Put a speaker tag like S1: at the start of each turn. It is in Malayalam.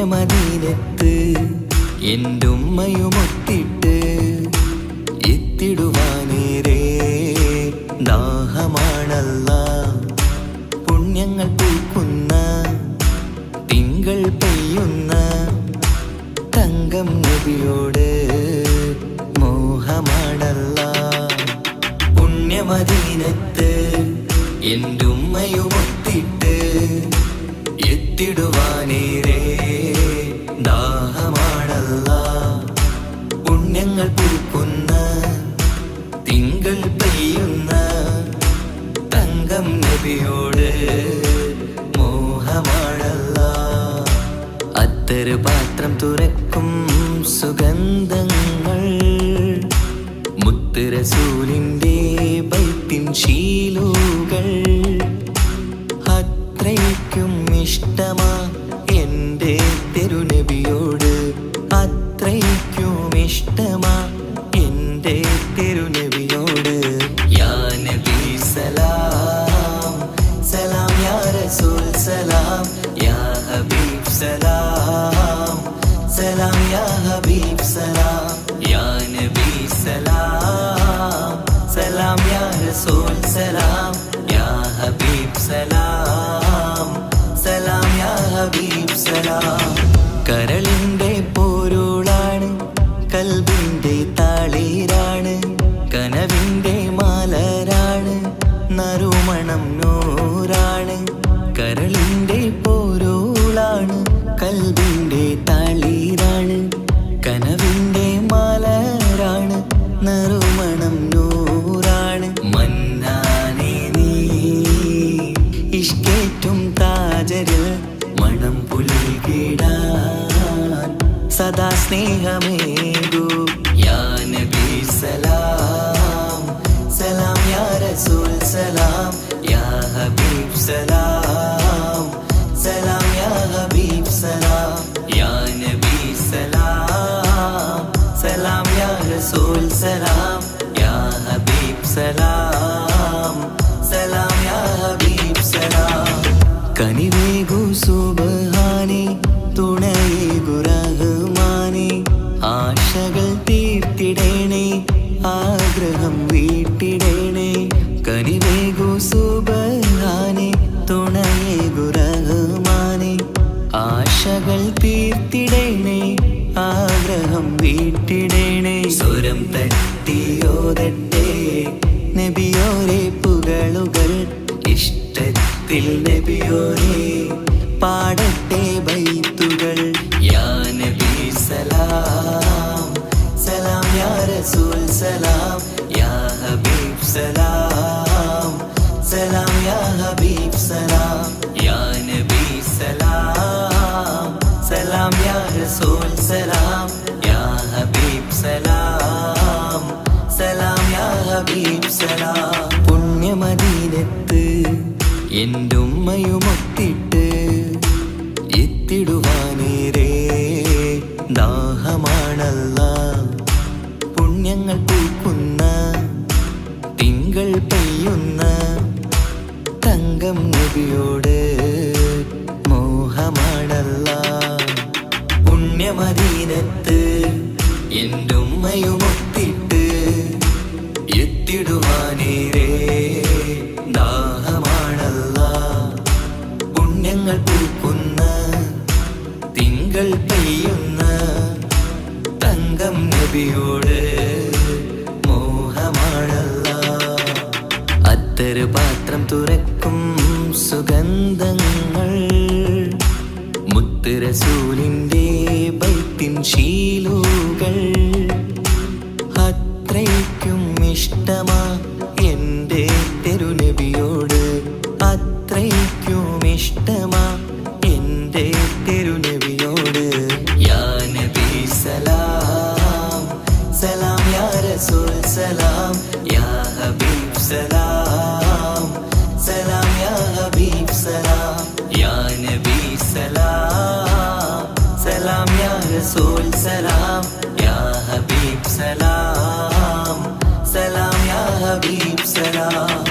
S1: പുണ്യമദീനത്ത് എന്റെ ഉമ്മയുമൊത്തിട്ട് എത്തിടുവാനേരേ ദാഹമാണല്ല. പുണ്യങ്ങൾ പൂക്കുന്ന തിങ്കൾ പെയ്യുന്ന തങ്കം നബിയോട് മോഹമാണല്ല. പുണ്യമദീനത്ത് എന്റെ ഉമ്മയുമൊത്തിട്ട് എത്തിടുവാനേരേ നബിയോട് മോഹമാണല്ല. അത്തരു പാത്രം തുറക്കും സുഗന്ധങ്ങൾ സലാം. കരളിന്റെ പോരുളാണ് കൽബിന്റെ താളീരാണ് കനവിന്റെ മാലരാണ് നറുമണം നൂറാണ്. കരളിന്റെ പോരുളാണ് കൽബിന്റെ താളീരാണ് കനവിന്റെ മാലരാണ് നറുമണം നൂറാണ്. മന്നാനേ നീ ഇഷ്കേറ്റും താജരിൽ മണം പുൽകിടാൻ സദാ സ്നേഹമേകൂ. യാ നബി സലാം. സലാം യാ റസൂൽ സലാം. യാ ഹബീബ് സലാം. സലാം യാ ഹബീബ് സലാം. യാ നബി സലാം. സലാം യാ റസൂൽ സലാം. യാ ഹബീബ് സലാം. സലാം യാ ഹബീബ് സലാം. കനിവേഗു സുബഹാനെ തുണയെ റഹ്മാനെ ആശകൾ തീർത്തിടേണേ ആഗ്രഹം വീട്ടിടേണേ. കനിവേഗു സുബഹാനെ തുണയെ റഹ്മാനെ ആശകൾ തീർത്തിടേണേ ആഗ്രഹം വീട്ടിടേണേ. സ്വരം തട്ടിയോതട്ടേ നബിയോരെ പുകളുകൾ ഇഷ്ടത്തിൽ നബിയോരെ. പാടട്ടെ ബൈത്തുകൾ യാ നബി സലാം സലാം യാ റസൂൽ സലാം യാ ഹബീബ് സലാം സലാം യാ ഹബീബ് സലാം യാ നബി സലാം സലാം യാ റസൂൽ സലാം യാ ഹബീബ് സലാം സലാം യാ ഹബീബ് സലാം പുണ്യമദീനത്ത് എന്റെ ഉമ്മയുമൊത്തിട്ട് പുണ്യങ്ങൾ പൂക്കുന്ന തിങ്കൾ പെയ്യുന്ന തങ്കം നബിയോട് മോഹമാണല്ല. പുണ്യമദീനത്ത് എന്റെ ഉമ്മയുമൊത്തിട്ട് എത്തിടുവാനേരേ ദാഹമാണല്ല. പുണ്യങ്ങൾ പൂക്കുന്ന തിങ്കൾ പെയ്യുന്ന തങ്കം നബിയോട് പാത്രം തുറക്കും സുഗന്ധങ്ങൾ. മുത്തുരസൂലിന്റെ ബൈത്തിൻ ശീലുകൾ. അത്രയ്ക്കും ഇഷ്ടമാ എന്റെ തെരുനബിയോട്. അത്രയ്ക്കും ഇഷ്ടമാ എന്റെ തെരുനബിയോട്. യാ നബി സലാം സലാം യാ റസൂൽ സലാം യാ ഹബീബ് സലാം. റസൂൽ സലാം യാ ഹബീബ് സലാം സലാം യാ ഹബീബ് സലാം